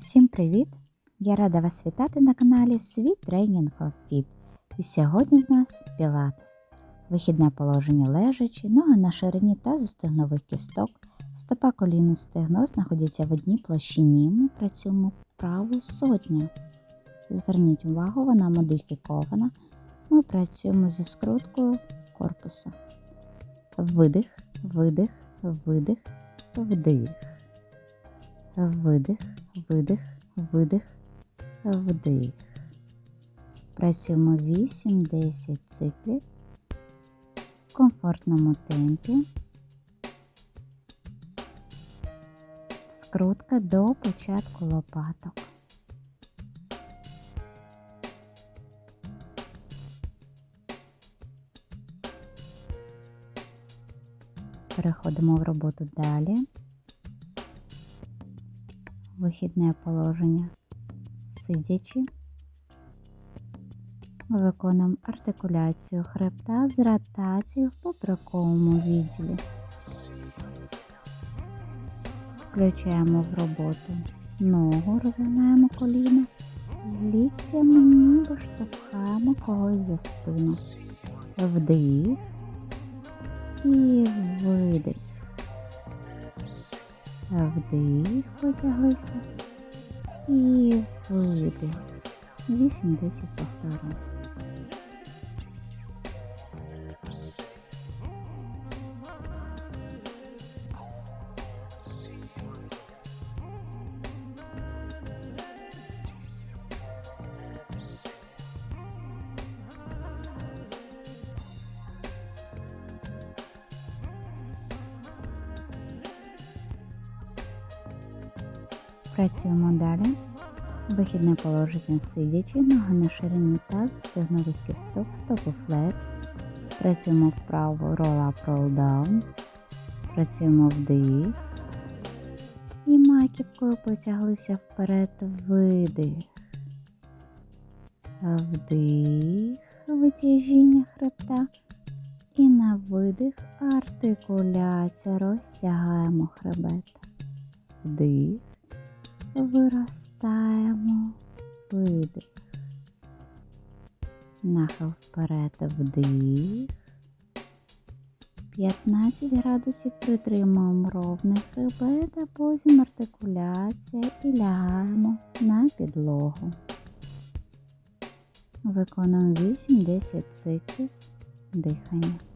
Всім привіт! Я рада вас вітати на каналі Світ Тренінг Fit. І сьогодні в нас пілатес. Вихідне положення лежачі, ноги на ширині та застигнових кісток, стопа коліно стегно знаходяться в одній площині. Ми працюємо праву сотня. Зверніть увагу, вона модифікована. Ми працюємо зі скруткою корпуса. Видих, видих, видих, вдих. Видих, видих, видих, вдих. Працюємо 8-10 циклів в комфортному темпі. Скрутка до початку лопаток. Переходимо в роботу далі вихідне положення. Сидячи, виконуємо артикуляцію хребта з ротацією в поперековому відділі. Включаємо в роботу ногу, розгинаємо коліно і ліктями ніби штовхаємо когось за спину. Вдих і видих. Вдих, потяглися і видих. 8-10 повторень. Працюємо далі. Вихідне положення сидячи, ноги на ширині тазу, стегнових кісток, стопи флекс. Працюємо вправо roll up, roll down. Працюємо вдих. І маківкою потяглися вперед видих. Вдих, витяжіння хребта. І на видих артикуляція. Розтягаємо хребет. Вдих виростаємо видих. Нахил вперед вдих. 15 градусів притримуємо ровний хребет, а потім артикуляція і лягаємо на підлогу. Виконуємо 8-10 циклів дихання.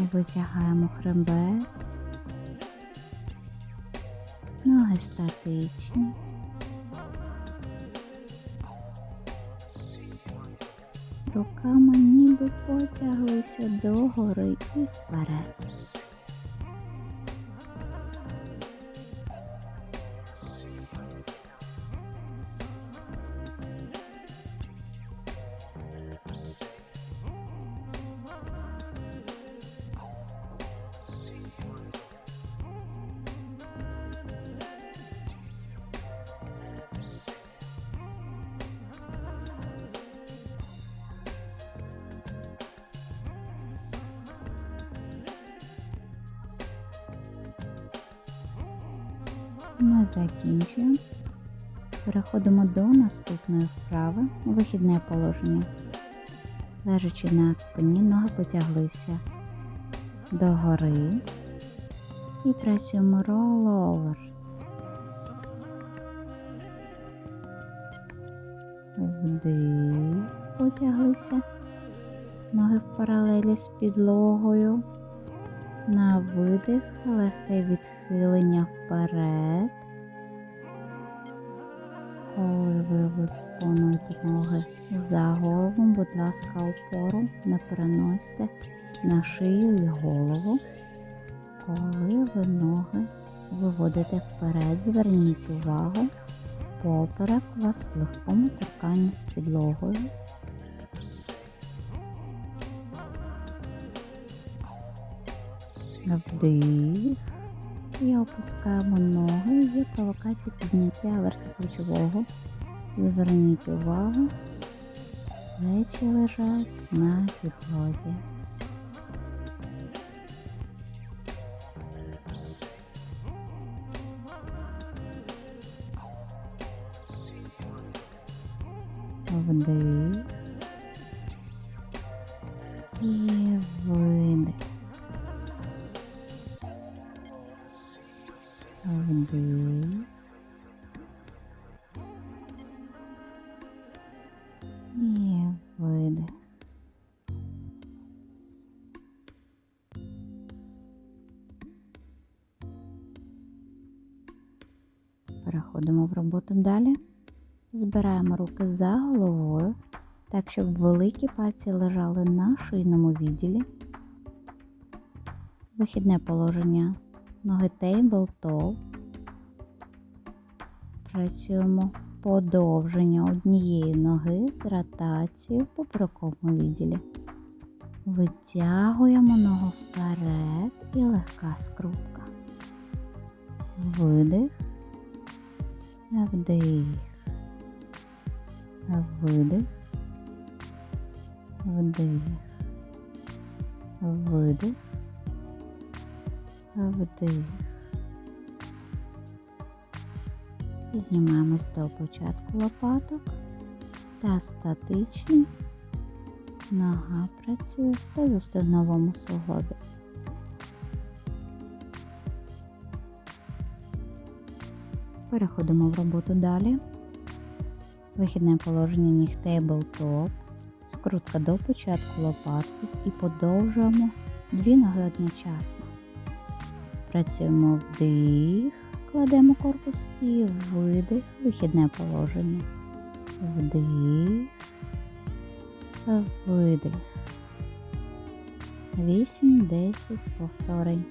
Витягаємо хребет, ноги статичні. Руками ніби потяглися догори і вперед. Ми закінчуємо. Переходимо до наступної вправи вихідне положення. Лежачи на спині, ноги потяглися догори і працюємо роловер. Вдих, потяглися, ноги в паралелі з підлогою. На видих, легке відхилення вперед. Коли ви виконуєте ноги за голову, будь ласка, опору не переносьте на шию і голову. Коли ви ноги виводите вперед, зверніть увагу, поперек у вас в легкому торканні з підлогою. Вдих і опускаємо ноги. Є провокація підняття верхоплечового. Зверніть увагу, плечі лежать на підлозі. Вдих Вдих. І видих. Переходимо в роботу далі. Збираємо руки за головою, так, щоб великі пальці лежали на шийному відділі. Вихідне положення ноги тейбл-топ. Працюємо подовження однієї ноги з ротацією в поперековому відділі. Витягуємо ногу вперед і легка скрутка. Видих, вдих, видих, вдих, видих, вдих. Піднімаємось до початку лопаток та статичний. Нога працює в тазостегновому суглобі. Переходимо в роботу далі. Вихідне положення ніг тейбл-топ, скрутка до початку лопатки і подовжуємо дві ноги одночасно. Працюємо вдих, кладемо корпус і видих, вихідне положення. Вдих, видих. 8-10 повторень.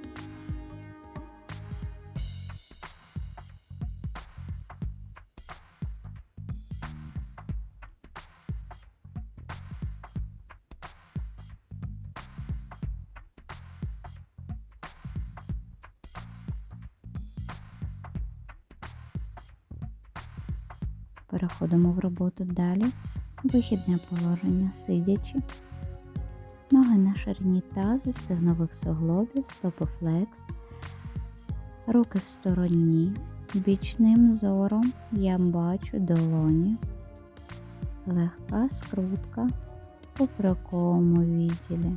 Переходимо в роботу далі. Вихідне положення сидячи. Ноги на ширині тазу, стегнових суглобів, стопи флекс. Руки в стороні. Бічним зором я бачу долоні. Легка скрутка в поперековому відділі.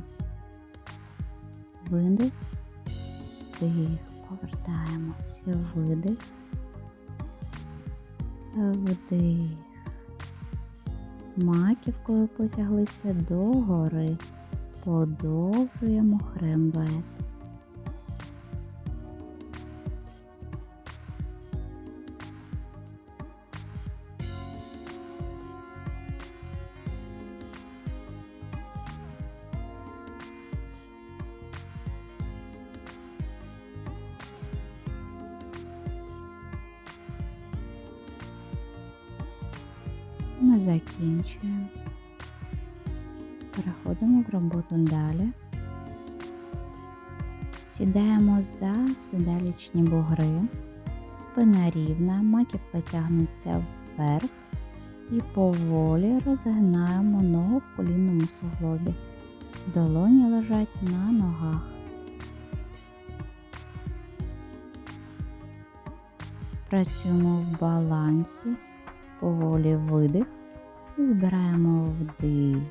Видих, вдих, повертаємося, видих, вдих. Маківкою потяглися догори, подовжуємо хребет. Ми закінчуємо. Переходимо в роботу далі. Сідаємо за сидалічні бугри, спина рівна, маківка тягнеться вверх і поволі розгинаємо ногу в колінному суглобі. Долоні лежать на ногах. Працюємо в балансі, поволі видих і збираємо вдих.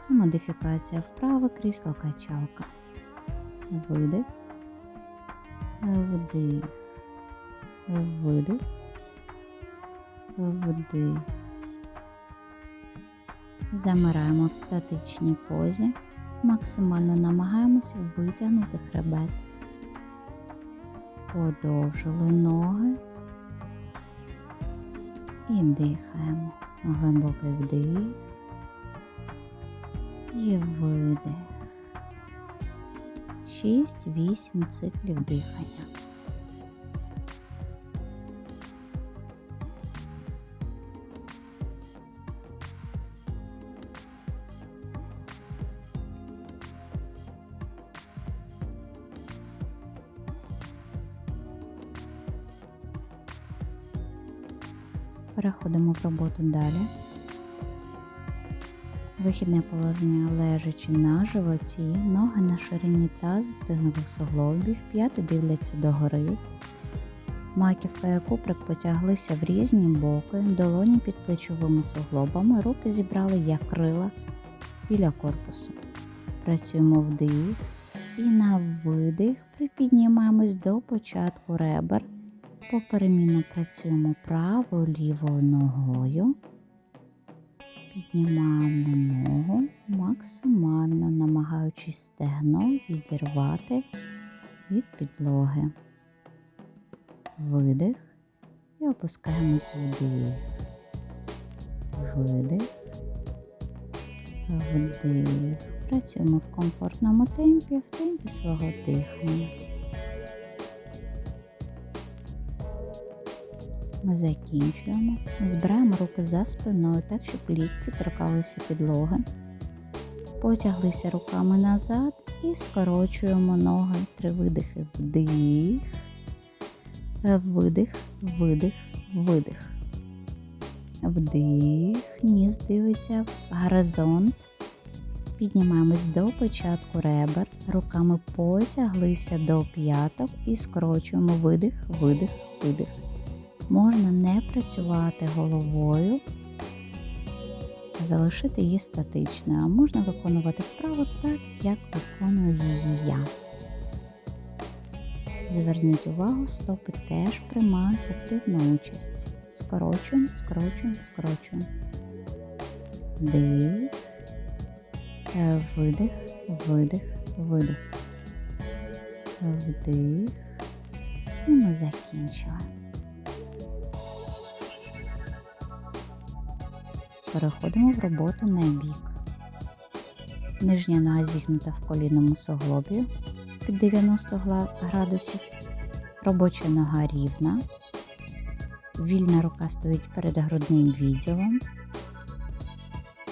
Це модифікація вправи крісло качалка. Видих, вдих, видих, вдих. Замираємо в статичній позі, максимально намагаємося витягнути хребет. Подовжили ноги і дихаємо. Глибокий вдих і видих. 6-8 циклів дихання. Роботу далі. Вихідне положення лежачи на животі, ноги на ширині тазу стегнових суглобів, п'яти дивляться догори. Маківка і куприк потяглися в різні боки, долоні під плечовими суглобами, руки зібрали як крила біля корпусу. Працюємо вдих і на видих припіднімаємось до початку ребер. Поперемінно працюємо правою лівою ногою. Піднімаємо ногу максимально, намагаючись стегно відірвати від підлоги. Видих і опускаємось вдих. Видих. Вдих. Працюємо в комфортному темпі, в темпі свого дихання. Ми закінчуємо. Збираємо руки за спиною, так, щоб лікті торкалися підлоги. Потяглися руками назад і скорочуємо ноги. Три видихи. Вдих, видих, видих, видих. Вдих, ніс дивиться в горизонт. Піднімаємось до початку ребер, руками потяглися до п'яток і скорочуємо видих, видих, видих. Можна не працювати головою, залишити її статичною, а можна виконувати вправу так, як виконую її я. Зверніть увагу, стопи теж приймають активну участь. Скорочуємо, скорочуємо, скорочуємо. Вдих, видих, видих, видих. Вдих. І ми закінчили. Переходимо в роботу на бік. Нижня нога зігнута в колінному суглобі під 90 градусів. Робоча нога рівна. Вільна рука стоїть перед грудним відділом.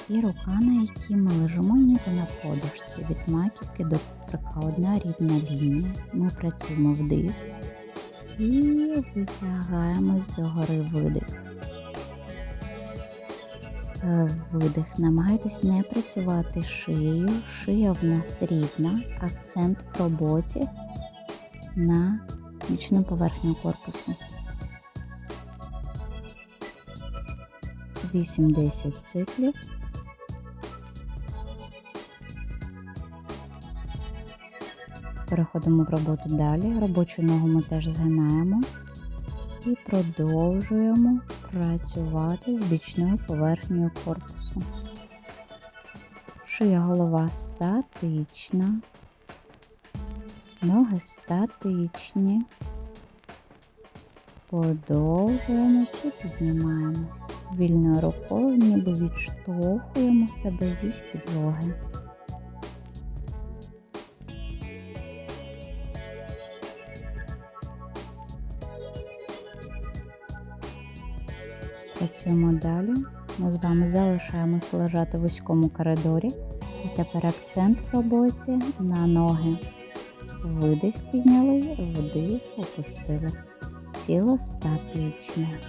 І рука, на якій ми лежимо ніби на подушці від маківки до куприка. Одна рівна лінія. Ми працюємо вдих і витягаємось до гори видих. Видих. Намагайтесь не працювати шиєю. Шия в нас рівна. Акцент в роботі на бічну поверхню корпусу. 8-10 циклів. Переходимо в роботу далі. Робочу ногу ми теж згинаємо і продовжуємо працювати з бічною поверхнею корпусу. Шия голова статична, ноги статичні. Подовжуємо чи піднімаємось. Вільною рукою ніби відштовхуємо себе від підлоги. Працюємо далі. Ми з вами залишаємось лежати в вузькому коридорі. І тепер акцент в роботі на ноги. Видих підняли, вдих, опустили. Тіло статичне.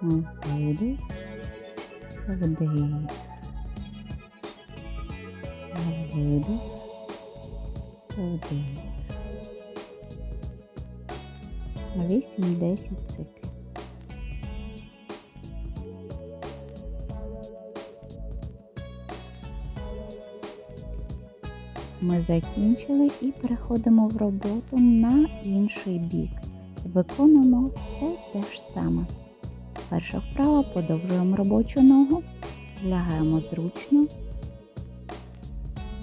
Видих, вдих. Видих, вдих. 8-10 циклів. Ми закінчили і переходимо в роботу на інший бік. Виконуємо все те ж саме. Перша вправа подовжуємо робочу ногу, лягаємо зручно,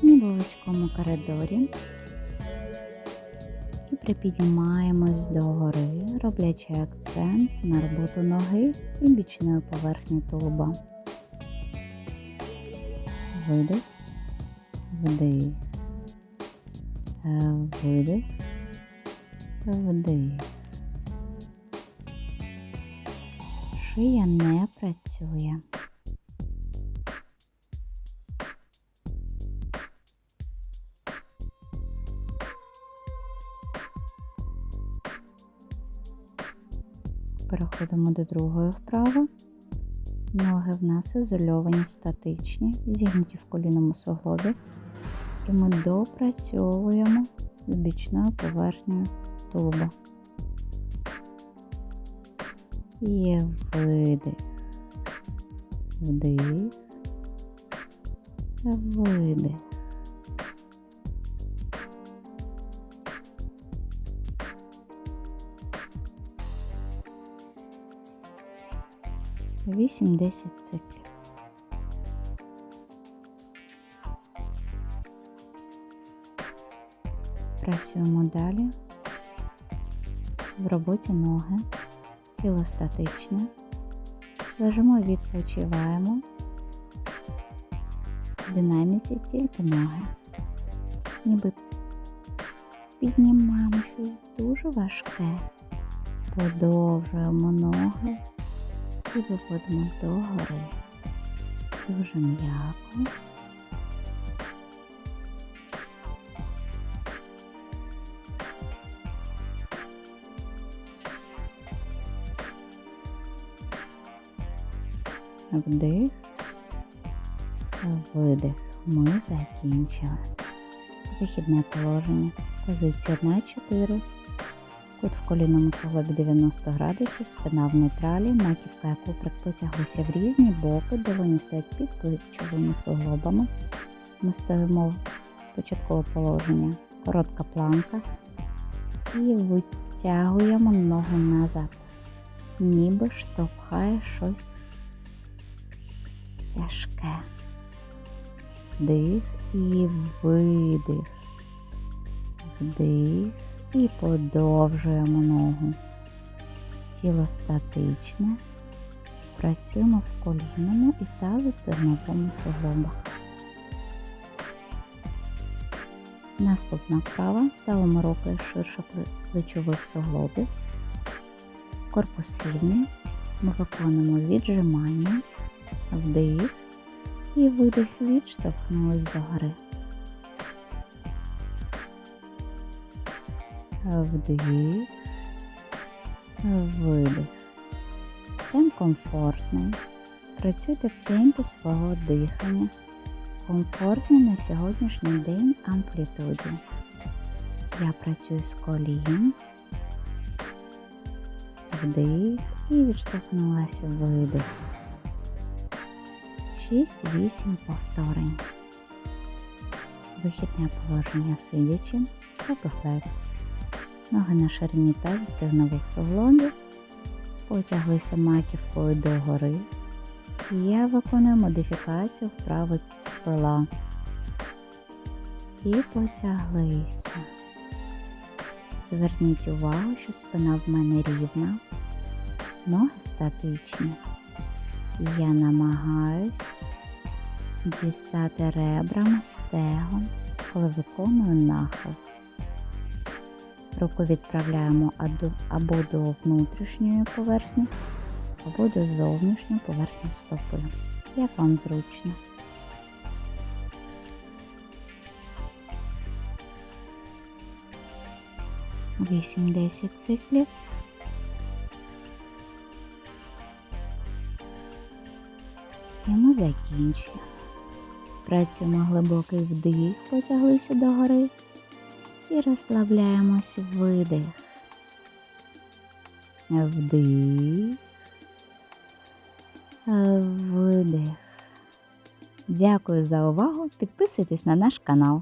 ніби в вузькому коридорі і припіднімаємось догори, роблячи акцент на роботу ноги і бічної поверхні тулуба. Видих, вдих, видих, вдих. Шия не працює. Переходимо до другої вправи. Ноги в нас ізольовані, статичні, зігнуті в колінному суглобі. І ми допрацьовуємо з бічною поверхнею тулуба. І видих. Вдих. Видих. Вісім-десять циклів. Працюємо далі. В роботі ноги, тіло статичне. Лежимо, відпочиваємо. В динаміці тільки ноги. Ніби піднімаємо щось дуже важке. Подовжуємо ноги і виводимо догори. Дуже м'яко. Вдих, видих. Ми закінчили. Вихідне положення. Позиція на 4. Кут в колінному суглобі 90 градусів, спина в нейтралі, маківка куприк потяглися в різні боки, долоні стоять під плечовими суглобами. Ми стоїмо в початкове положення, коротка планка і витягуємо ногу назад, ніби штовхає щось тяжке. Вдих і видих. Вдих і подовжуємо ногу. Тіло статичне. Працюємо в колінному і тазостегновому суглобах. Наступна вправа. Ставимо руки ширше плечових суглобів. Корпус рівний. Ми виконуємо віджимання вдих і видих відштовхнулись до Вдих, видих. Темп комфортний. Працюйте в темпі свого дихання. Комфортні на сьогоднішній день амплітуді. Я працюю з колін. Вдих і відштовхнулася видих. 6-8 повторень. Вихідне положення сидячи, стопи флекс. Ноги на ширині тазу стегнових суглобів. Потяглися маківкою догори. І я виконую модифікацію вправи пила. І потяглися. Зверніть увагу, що спина в мене рівна, ноги статичні. Я намагаюсь дістати ребрами стегон, коли виконую нахил. Руку відправляємо або до внутрішньої поверхні, або до зовнішньої поверхні стопи. Як вам зручно. Вісім-десять циклів. І ми закінчуємо. Працюємо глибокий вдих, потяглися догори і розслабляємось видих. Вдих. Видих. Дякую за увагу. Підписуйтесь на наш канал.